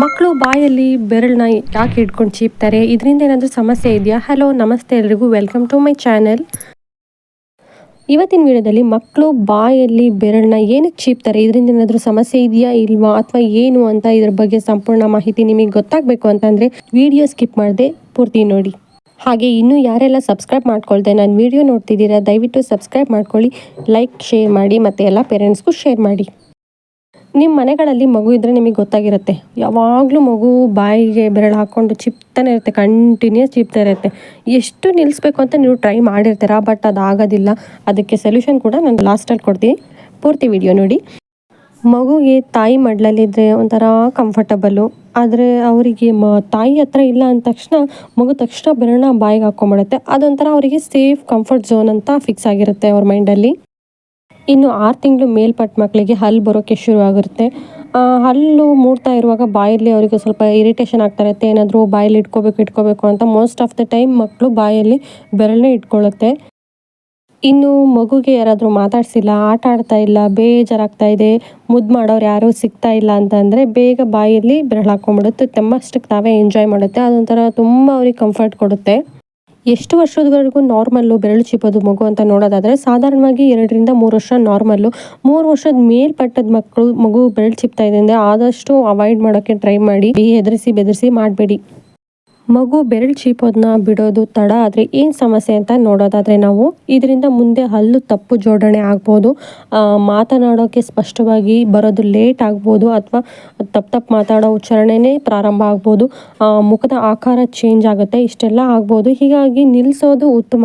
ಮಕ್ಕಳು ಬಾಯಲ್ಲಿ ಬೆರಳನ್ನ ಯಾಕೆ ಇಟ್ಕೊಂಡು ಚೀಪ್ತಾರೆ? ಇದರಿಂದ ಏನಾದರೂ ಸಮಸ್ಯೆ ಇದೆಯಾ? ಹಲೋ ನಮಸ್ತೆ ಎಲ್ರಿಗೂ. ವೆಲ್ಕಮ್ ಟು ಮೈ ಚಾನೆಲ್ ಇವತ್ತಿನ ವಿಡಿಯೋದಲ್ಲಿ ಮಕ್ಕಳು ಬಾಯಲ್ಲಿ ಬೆರಳನ್ನ ಏನಕ್ಕೆ ಚೀಪ್ತಾರೆ? ಇದರಿಂದ ಏನಾದರೂ ಸಮಸ್ಯೆ ಇದೆಯಾ ಇಲ್ವಾ? ಅಥವಾ ಏನು ಅಂತ ಇದ್ರ ಬಗ್ಗೆ ಸಂಪೂರ್ಣ ಮಾಹಿತಿ ನಿಮಗೆ ಗೊತ್ತಾಗಬೇಕು ಅಂತಂದರೆ ವಿಡಿಯೋ ಸ್ಕಿಪ್ ಮಾಡದೆ ಪೂರ್ತಿ ನೋಡಿ. ಹಾಗೆ ಇನ್ನೂ ಯಾರೆಲ್ಲ ಸಬ್ಸ್ಕ್ರೈಬ್ ಮಾಡ್ಕೊಳ್ದೆ ನಾನು ವಿಡಿಯೋ ನೋಡ್ತಿದ್ದೀರಾ, ದಯವಿಟ್ಟು ಸಬ್ಸ್ಕ್ರೈಬ್ ಮಾಡ್ಕೊಳ್ಳಿ, ಲೈಕ್, ಶೇರ್ ಮಾಡಿ ಮತ್ತು ಎಲ್ಲ ಪೇರೆಂಟ್ಸ್ಗೂ ಶೇರ್ ಮಾಡಿ. ನಿಮ್ಮ ಮನೆಗಳಲ್ಲಿ ಮಗು ಇದ್ದರೆ ನಿಮಗೆ ಗೊತ್ತಾಗಿರುತ್ತೆ. ಯಾವಾಗಲೂ ಮಗು ಬಾಯಿಗೆ ಬೆರಳು ಹಾಕ್ಕೊಂಡು ಚಿಪ್ತಾನೆ ಇರುತ್ತೆ ಕಂಟಿನ್ಯೂಸ್ ಚಿಪ್ತಾ ಇರುತ್ತೆ. ಎಷ್ಟು ನಿಲ್ಲಿಸ್ಬೇಕು ಅಂತ ನೀವು ಟ್ರೈ ಮಾಡಿರ್ತೀರ ಬಟ್ ಅದು ಆಗೋದಿಲ್ಲ ಅದಕ್ಕೆ ಸೊಲ್ಯೂಷನ್ ಕೂಡ ನಾನು ಲಾಸ್ಟಲ್ಲಿ ಕೊಡ್ತೀನಿ. ಪೂರ್ತಿ ವಿಡಿಯೋ ನೋಡಿ. ಮಗುಗೆ ತಾಯಿ ಮಡ್ಲಲ್ಲಿದ್ದರೆ ಒಂಥರ ಕಂಫರ್ಟಬಲ್ಲು ಆದರೆ ಅವರಿಗೆ ಮ, ತಾಯಿ ಹತ್ರ ಇಲ್ಲ ಅಂದ ತಕ್ಷಣ ಮಗು ತಕ್ಷಣ ಬೆರಳನ್ನ ಬಾಯಿಗೆ ಹಾಕ್ಕೊಂಬಿಡುತ್ತೆ ಅದೊಂಥರ ಅವರಿಗೆ ಸೇಫ್ ಕಂಫರ್ಟ್ ಝೋನ್ ಅಂತ ಫಿಕ್ಸ್ ಆಗಿರುತ್ತೆ ಅವ್ರ ಮೈಂಡಲ್ಲಿ ಇನ್ನು ಆರು ತಿಂಗಳು ಮೇಲ್ಪಟ್ಟ ಮಕ್ಕಳಿಗೆ ಹಲ್ಲು ಬರೋಕ್ಕೆ ಶುರು ಆಗುತ್ತೆ ಹಲ್ಲು ಮೂಡ್ತಾ ಇರುವಾಗ ಬಾಯಲ್ಲಿ ಅವರಿಗೆ ಸ್ವಲ್ಪ ಇರಿಟೇಷನ್ ಆಗ್ತಾ ಇರುತ್ತೆ ಏನಾದರೂ ಬಾಯಲ್ಲಿ ಇಟ್ಕೋಬೇಕು ಇಟ್ಕೋಬೇಕು ಅಂತ ಮೋಸ್ಟ್ ಆಫ್ ದ ಟೈಮ್ ಮಕ್ಕಳು ಬಾಯಲ್ಲಿ ಬೆರಳನ್ನೇ ಇಟ್ಕೊಳ್ಳುತ್ತೆ. ಇನ್ನು ಮಗುಗೆ ಯಾರಾದರೂ ಮಾತಾಡಿಸಿಲ್ಲ, ಆಟ ಆಡ್ತಾ ಇಲ್ಲ, ಬೇಜಾರಾಗ್ತಾ ಇದೆ ಮುದ್ದು ಮಾಡೋರು ಯಾರೂ ಸಿಗ್ತಾ ಇಲ್ಲ ಅಂತಂದರೆ ಬೇಗ ಬಾಯಲ್ಲಿ ಬೆರಳು ಹಾಕ್ಕೊಂಬಿಡುತ್ತೆ ತಮ್ಮಷ್ಟಕ್ಕೆ ತಾವೇ ಎಂಜಾಯ್ ಮಾಡುತ್ತೆ. ಅದೊಂಥರ ತುಂಬ ಅವ್ರಿಗೆ ಕಂಫರ್ಟ್ ಕೊಡುತ್ತೆ. ಎಷ್ಟು ವರ್ಷದವರೆಗೂ ನಾರ್ಮಲ್ಲು, ಬೆರಳು ಚಿಪ್ಪೋದು, ಮಗು ಅಂತ ನೋಡೋದಾದರೆ ಸಾಧಾರಣವಾಗಿ ಎರಡರಿಂದ ಮೂರು ವರ್ಷ ನಾರ್ಮಲ್ಲು. ಮೂರು ವರ್ಷದ ಮೇಲ್ಪಟ್ಟದ ಮಕ್ಕಳು ಮಗು ಬೆರಳು ಚಿಪ್ತಾ ಇದೆ ಅಂದರೆ ಆದಷ್ಟು ಅವಾಯ್ಡ್ ಮಾಡೋಕ್ಕೆ ಟ್ರೈ ಮಾಡಿ. ಹೆದರಿಸಿ ಬೆದರಿಸಿ ಮಾಡಬೇಡಿ. ಮಗು ಬೆರಳು ಚೀಪೋದನ್ನ ಬಿಡೋದು ತಡ ಆದರೆ ಏನು ಸಮಸ್ಯೆ ಅಂತ ನೋಡೋದಾದರೆ ನಾವು ಇದರಿಂದ ಮುಂದೆ ಹಲ್ಲು ತಪ್ಪು ಜೋಡಣೆ ಆಗ್ಬೋದು. ಮಾತನಾಡೋಕ್ಕೆ ಸ್ಪಷ್ಟವಾಗಿ ಬರೋದು ಲೇಟ್ ಆಗ್ಬೋದು ಅಥವಾ ತಪ್ಪು ತಪ್ಪು ಮಾತಾಡೋ ಉಚ್ಚಾರಣೆನೇ ಪ್ರಾರಂಭ ಆಗ್ಬೋದು. ಮುಖದ ಆಕಾರ ಚೇಂಜ್ ಆಗುತ್ತೆ, ಇಷ್ಟೆಲ್ಲ ಆಗ್ಬೋದು. ಹೀಗಾಗಿ ನಿಲ್ಲಿಸೋದು ಉತ್ತಮ.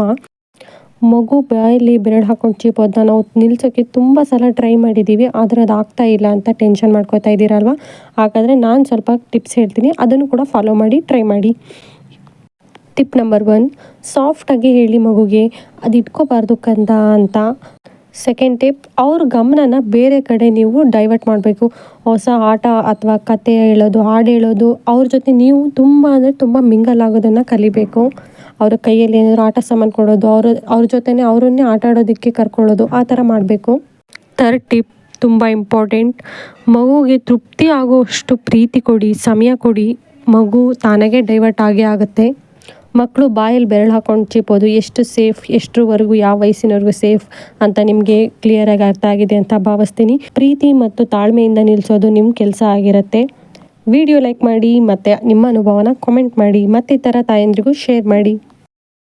ಮಗು ಬಾಯಲ್ಲಿ ಬೆರಳು ಹಾಕೊಂಡು ಚೀಪೋದನ್ನ ನಾವು ನಿಲ್ಸೋಕ್ಕೆ ತುಂಬ ಸಲ ಟ್ರೈ ಮಾಡಿದ್ದೀವಿ, ಆದರೆ ಅದು ಆಗ್ತಾ ಇಲ್ಲ ಅಂತ ಟೆನ್ಷನ್ ಮಾಡ್ಕೋತಾ ಇದ್ದೀರಲ್ವ? ಹಾಗಾದರೆ ನಾನು ಸ್ವಲ್ಪ ಟಿಪ್ಸ್ ಹೇಳ್ತೀನಿ, ಅದನ್ನು ಕೂಡ ಫಾಲೋ ಮಾಡಿ ಟ್ರೈ ಮಾಡಿ. ಟಿಪ್ ನಂಬರ್ ಒನ್ ಸಾಫ್ಟಾಗಿ ಹೇಳಿ ಮಗುಗೆ ಅದು ಇಟ್ಕೋಬಾರ್ದು ಕಂದ ಅಂತ. ಸೆಕೆಂಡ್ ಟಿಪ್ ಅವ್ರ ಗಮನನ ಬೇರೆ ಕಡೆ ನೀವು ಡೈವರ್ಟ್ ಮಾಡಬೇಕು. ಹೊಸ ಆಟ ಅಥವಾ ಕತೆ ಹೇಳೋದು, ಹಾಡು ಹೇಳೋದು, ಅವ್ರ ಜೊತೆ ನೀವು ತುಂಬ ಅಂದರೆ ತುಂಬ ಮಿಂಗಲ್ ಆಗೋದನ್ನು ಕಲಿಬೇಕು. ಅವರ ಕೈಯಲ್ಲಿ ಏನಾದರೂ ಆಟ ಸಾಮಾನು ಕೊಡೋದು, ಅವರು, ಅವ್ರ ಜೊತೆನೇ ಅವರನ್ನೇ ಆಟ ಆಡೋದಕ್ಕೆ ಕರ್ಕೊಳ್ಳೋದು, ಆ ಥರ ಮಾಡಬೇಕು. ಥರ್ಡ್ ಟಿಪ್ ತುಂಬ ಇಂಪಾರ್ಟೆಂಟ್ ಮಗುಗೆ ತೃಪ್ತಿ ಆಗುವಷ್ಟು ಪ್ರೀತಿ ಕೊಡಿ, ಸಮಯ ಕೊಡಿ. ಮಗು ತಾನಾಗೆ ಡೈವರ್ಟ್ ಆಗೇ ಆಗುತ್ತೆ. ಮಕ್ಕಳು ಬಾಯಲ್ಲಿ ಬೆರಳು ಹಾಕೊಂಡು ಚಿಪ್ಪೋದು ಎಷ್ಟು ಸೇಫ್ ಎಷ್ಟರವರೆಗೂ, ಯಾವ ವಯಸ್ಸಿನವರೆಗೂ ಸೇಫ್ ಅಂತ ನಿಮಗೆ ಕ್ಲಿಯರಾಗಿ ಅರ್ಥ ಆಗಿದೆ ಅಂತ ಭಾವಿಸ್ತೀನಿ. ಪ್ರೀತಿ ಮತ್ತು ತಾಳ್ಮೆಯಿಂದ ನಿಲ್ಲಿಸೋದು ನಿಮ್ಮ ಕೆಲಸ ಆಗಿರುತ್ತೆ. ವಿಡಿಯೋ ಲೈಕ್ ಮಾಡಿ ಮತ್ತು ನಿಮ್ಮ ಅನುಭವನ ಕಾಮೆಂಟ್ ಮಾಡಿ ಮತ್ತೆ ಥರ ತಾಯಂದ್ರಿಗೂ ಶೇರ್ ಮಾಡಿ.